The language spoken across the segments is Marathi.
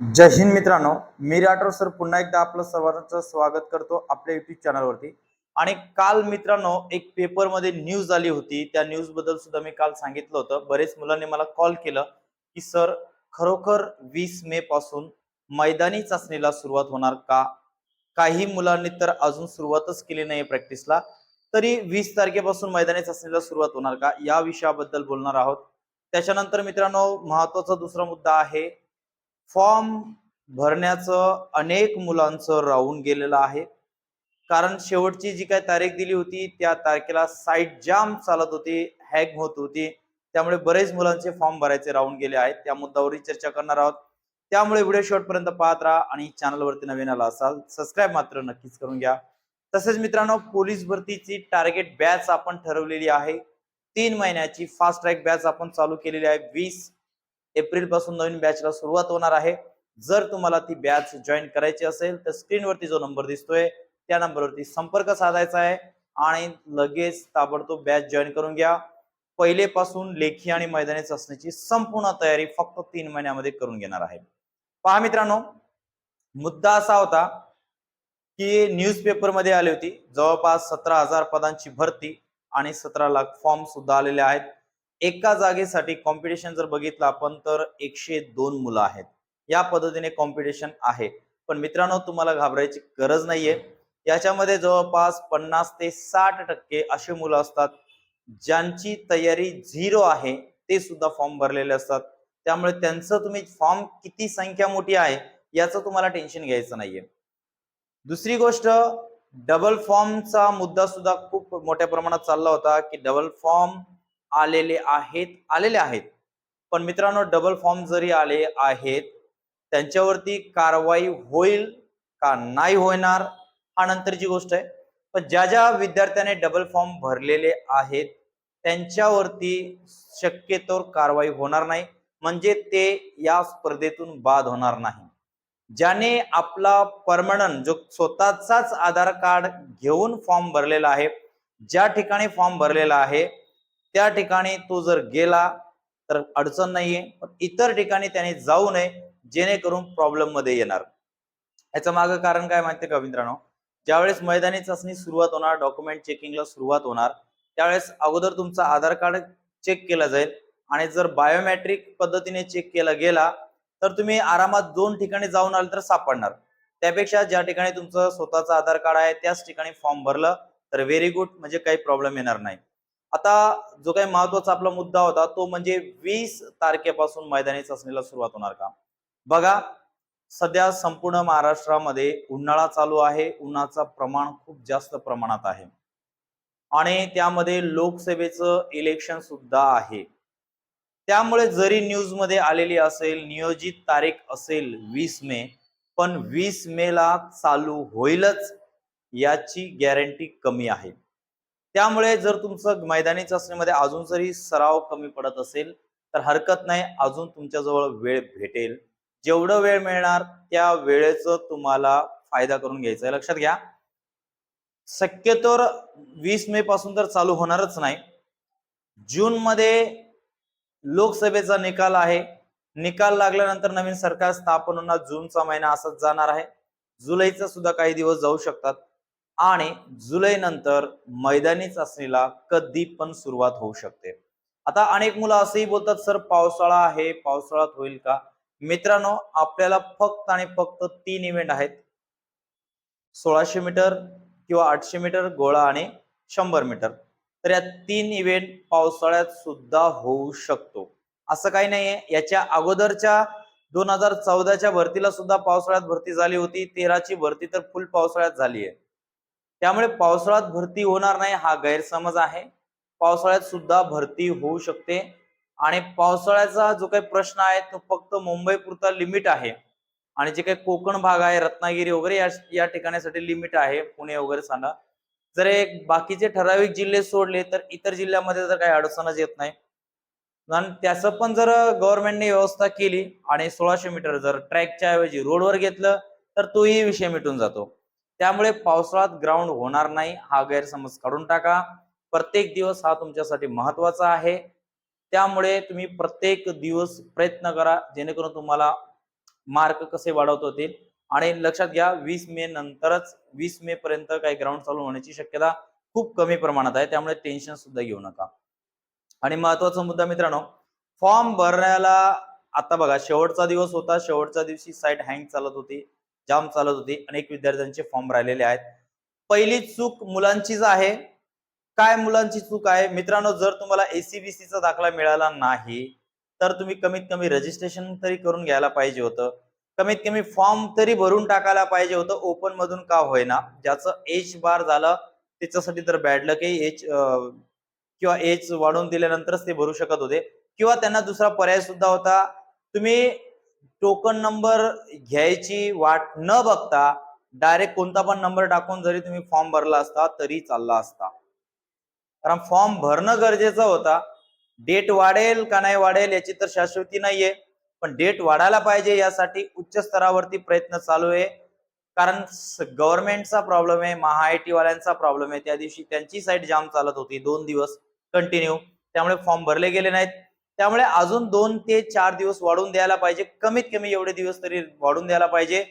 जय हिंद मित्रांनो मी राठोड सर पुन्हा एकदा आपलं सर्वांचं स्वागत करतो आपल्या युट्यूब चॅनलवरती आणि काल मित्रांनो एक पेपरमध्ये न्यूज आली होती. त्या न्यूजबद्दल सुद्धा मी काल सांगितलं होतं. बरेच मुलांनी मला कॉल केलं की सर खरोखर वीस मे पासून मैदानी चाचणीला सुरुवात होणार का? काही मुलांनी तर अजून सुरुवातच केली नाही प्रॅक्टिसला तरी वीस तारखेपासून मैदानी चाचणीला सुरुवात होणार का? या विषयाबद्दल बोलणार आहोत. त्याच्यानंतर मित्रांनो महत्त्वाचा दुसरा मुद्दा आहे फॉर्म भरण्याचं अनेक मुलांचं राहून गेलेलं आहे. कारण शेवटची जी काय तारीख दिली होती त्या तारखेला साईट जाम चालत होती हॅग होत होती. त्यामुळे बरेच मुलांचे फॉर्म भरायचे राहून गेले आहेत. त्या मुद्द्यावरही चर्चा करणार आहोत. त्यामुळे व्हिडिओ शेवटपर्यंत पाहत राहा आणि चॅनलवरती नवीन आला असाल सबस्क्राईब मात्र नक्कीच करून घ्या. तसेच मित्रांनो पोलीस भरतीची टार्गेट बॅच आपण ठरवलेली आहे. तीन महिन्याची फास्ट ट्रॅक बॅच आपण चालू केलेली आहे. वीस एप्रिलपासून नवीन बॅचला सुरुवात होणार आहे. जर तुम्हाला ती बॅच जॉईन करायची असेल तर स्क्रीनवरती जो नंबर दिसतोय त्या नंबरवरती संपर्क साधायचा आहे. आणि लगेच ताबडतोब बॅच जॉईन करून घ्या. पहिलेपासून लेखी आणि मैदानी चाचणीची संपूर्ण तयारी फक्त तीन महिन्यामध्ये करून घेणार आहे. पहा मित्रांनो मुद्दा असा होता की न्यूजपेपरमध्ये आली होती जवळपास सतरा हजार पदांची भरती आणि सतरा लाख फॉर्म सुद्धा आलेले आहेत. एका जागेसाठी कॉम्पिटिशन जर बघितलं आपण तर एकशे दोन मुलं आहेत. या पद्धतीने कॉम्पिटिशन आहे. पण मित्रांनो तुम्हाला घाबरायची गरज नाहीये. याच्यामध्ये जवळपास पन्नास ते साठ टक्के असे मुलं असतात ज्यांची तयारी झिरो आहे ते सुद्धा फॉर्म भरलेले असतात. त्यामुळे त्यांचं तुम्ही फॉर्म किती संख्या मोठी आहे याचं तुम्हाला टेन्शन घ्यायचं नाहीये. दुसरी गोष्ट डबल फॉर्मचा मुद्दा सुद्धा खूप मोठ्या प्रमाणात चालला होता की डबल फॉर्म आलेले आहेत आलेले आहेत. पण मित्रांनो डबल फॉर्म जरी आले आहेत त्यांच्यावरती कारवाई होईल का नाही होणार हा नंतरची गोष्ट आहे. पण ज्या ज्या विद्यार्थ्याने डबल फॉर्म भरलेले आहेत त्यांच्यावरती शक्यतोर कारवाई होणार नाही. म्हणजे ते या स्पर्धेतून बाद होणार नाही. ज्याने आपला परमनंट जो स्वतःचाच आधार कार्ड घेऊन फॉर्म भरलेला आहे ज्या ठिकाणी फॉर्म भरलेला आहे त्या ठिकाणी तो जर गेला तर अडचण नाहीये. पण इतर ठिकाणी त्याने जाऊ नये जेणेकरून प्रॉब्लेममध्ये येणार. याचं मागं कारण काय माहितीये का मित्रांनो? ज्यावेळेस मैदानी चाचणी सुरुवात होणार डॉक्युमेंट चेकिंगला सुरुवात होणार त्यावेळेस अगोदर तुमचा आधार कार्ड चेक केला जाईल. आणि जर बायोमॅट्रिक पद्धतीने चेक केला गेला तर तुम्ही आरामात दोन ठिकाणी जाऊन आले तर सापडणार. त्यापेक्षा ज्या ठिकाणी तुमचं स्वतःचं आधार कार्ड आहे त्याच ठिकाणी फॉर्म भरलं तर व्हेरी गुड म्हणजे काही प्रॉब्लेम येणार नाही. आता जो काही महत्त्वाचा आपला मुद्दा होता तो म्हणजे वीस तारखेपासून मैदानी चाचणीला सुरुवात होणार का? बघा सध्या संपूर्ण महाराष्ट्रामध्ये उन्हाळा चालू आहे. उन्हाचा प्रमाण खूप जास्त प्रमाणात आहे. आणि त्यामध्ये लोकसभेचं इलेक्शन सुद्धा आहे. त्यामुळे जरी न्यूजमध्ये आलेली असेल नियोजित तारीख असेल वीस मे पण वीस मे ला चालू होईलच याची गॅरंटी कमी आहे. त्यामुळे जर तुमचं मैदानी चाचणीमध्ये अजून जरी सराव कमी पडत असेल तर हरकत नाही. अजून तुमच्याजवळ वेळ भेटेल. जेवढं वेळ मिळणार त्या वेळेचं तुम्हाला फायदा करून घ्यायचा आहे. लक्षात घ्या. शक्यतोर वीस मे पासून तर चालू होणारच नाही. जून मध्ये लोकसभेचा निकाल आहे. निकाल लागल्यानंतर नवीन सरकार स्थापन होणार. जूनचा महिना असाच जाणार आहे. जुलैचा सुद्धा काही दिवस जाऊ शकतात. आणि जुलै नंतर मैदानी चाचणीला कधी पण सुरुवात होऊ शकते. आता अनेक मुलं असंही बोलतात सर पावसाळा आहे पावसाळ्यात होईल का? मित्रांनो आपल्याला फक्त आणि फक्त तीन इव्हेंट आहेत. सोळाशे मीटर किंवा आठशे मीटर गोळा आणि शंभर मीटर. तर या तीन इव्हेंट पावसाळ्यात सुद्धा होऊ शकतो. असं काही नाहीये. याच्या अगोदरच्या दोन हजार चौदाच्या भरतीला सुद्धा पावसाळ्यात भरती झाली होती. तेराची भरती तर फुल पावसाळ्यात झाली आहे त्यामुळे पावसाळ्यात भरती होणार नाही हा गैरसमज आहे. पावसाळ्यात सुद्धा भरती होऊ शकते. आणि पावसाळ्याचा जो काही प्रश्न आहे तो फक्त मुंबई पुरता लिमिट आहे. आणि जे काही कोकण भाग आहे रत्नागिरी वगैरे या या ठिकाणासाठी लिमिट आहे पुणे वगैरे सांगा. जर एक बाकीचे ठराविक जिल्हे सोडले तर इतर जिल्ह्यामध्ये तर काही अडचणच येत नाही. आणि त्याचं पण जर गव्हर्नमेंटने व्यवस्था केली आणि सोळाशे मीटर जर ट्रॅकच्या ऐवजी रोडवर घेतलं तर तोही विषय मिटून जातो. त्यामुळे पावसाळ्यात ग्राउंड होणार नाही हा गैरसमज काढून टाका. प्रत्येक दिवस हा तुमच्यासाठी महत्त्वाचा आहे. त्यामुळे तुम्ही प्रत्येक दिवस प्रयत्न करा जेणेकरून तुम्हाला मार्क कसे वाढवता येतील. आणि लक्षात घ्या वीस मे नंतरच वीस मे पर्यंत काही ग्राउंड चालू होण्याची शक्यता खूप कमी प्रमाणात आहे. त्यामुळे टेन्शन सुद्धा घेऊ नका. आणि महत्त्वाचा मुद्दा मित्रांनो फॉर्म भरण्याला आता बघा शेवटचा दिवस होता. शेवटच्या दिवशी साईट हँग चालत होती. जाम चालत होती. अनेक विद्यार्थ्यांचे फॉर्म राहिलेले आहेत. पहिली चूक मुलांचीच आहे. काय मुलांची चूक आहे? मित्रांनो जर तुम्हाला एसीबीसीचा दाखला मिळाला नाही तर तुम्ही कमीत कमी रजिस्ट्रेशन तरी करून घ्यायला पाहिजे होतं. कमीत कमी फॉर्म तरी भरून टाकायला पाहिजे होतं. ओपन मधून का होईना. ज्याचं एज बार झालं त्याच्यासाठी तर बॅड लक एज एच किंवा एज वाढवून दिल्यानंतरच ते भरू शकत होते. किंवा त्यांना दुसरा पर्याय सुद्धा होता. तुम्ही टोकन नंबर घ्यायची वाट न बघता डायरेक्ट कोणता पण नंबर टाकून जरी तुम्ही फॉर्म भरला असता तरी चालला असता. कारण फॉर्म भरणं गरजेचं होता. डेट वाढेल का नाही वाढेल याची तर शाश्वती नाहीये. पण डेट वाढायला पाहिजे यासाठी उच्च स्तरावरती प्रयत्न चालू आहे. कारण गव्हर्नमेंटचा प्रॉब्लेम आहे महाआयटी वाल्यांचा प्रॉब्लेम आहे. त्या दिवशी त्यांची साईट जाम चालत होती. दोन दिवस कंटिन्यू. त्यामुळे फॉर्म भरले गेले नाहीत. त्यामुळे अजून दोन ते चार दिवस वाढून द्यायला पाहिजे. कमीत कमी एवढे दिवस तरी वाढून द्यायला पाहिजे.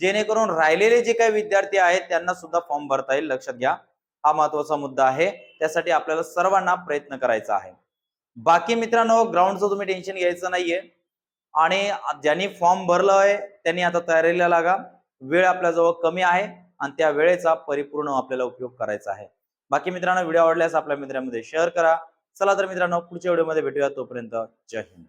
जेणेकरून राहिलेले जे काही विद्यार्थी आहेत त्यांना सुद्धा फॉर्म भरता येईल. लक्षात घ्या. हा महत्त्वाचा मुद्दा आहे. त्यासाठी आपल्याला सर्वांना प्रयत्न करायचा आहे. बाकी मित्रांनो ग्राउंडचं तुम्ही टेन्शन घ्यायचं नाहीये. आणि ज्यांनी फॉर्म भरलाय त्यांनी आता तयारीला लागा. वेळ आपल्याजवळ कमी आहे आणि त्या वेळेचा परिपूर्ण आपल्याला उपयोग करायचा आहे. बाकी मित्रांनो व्हिडिओ आवडल्यास आपल्या मित्रांमध्ये शेअर करा. चला तर मित्रांनो पुढच्या व्हिडिओमध्ये भेटूया तोपर्यंत जय हिंद.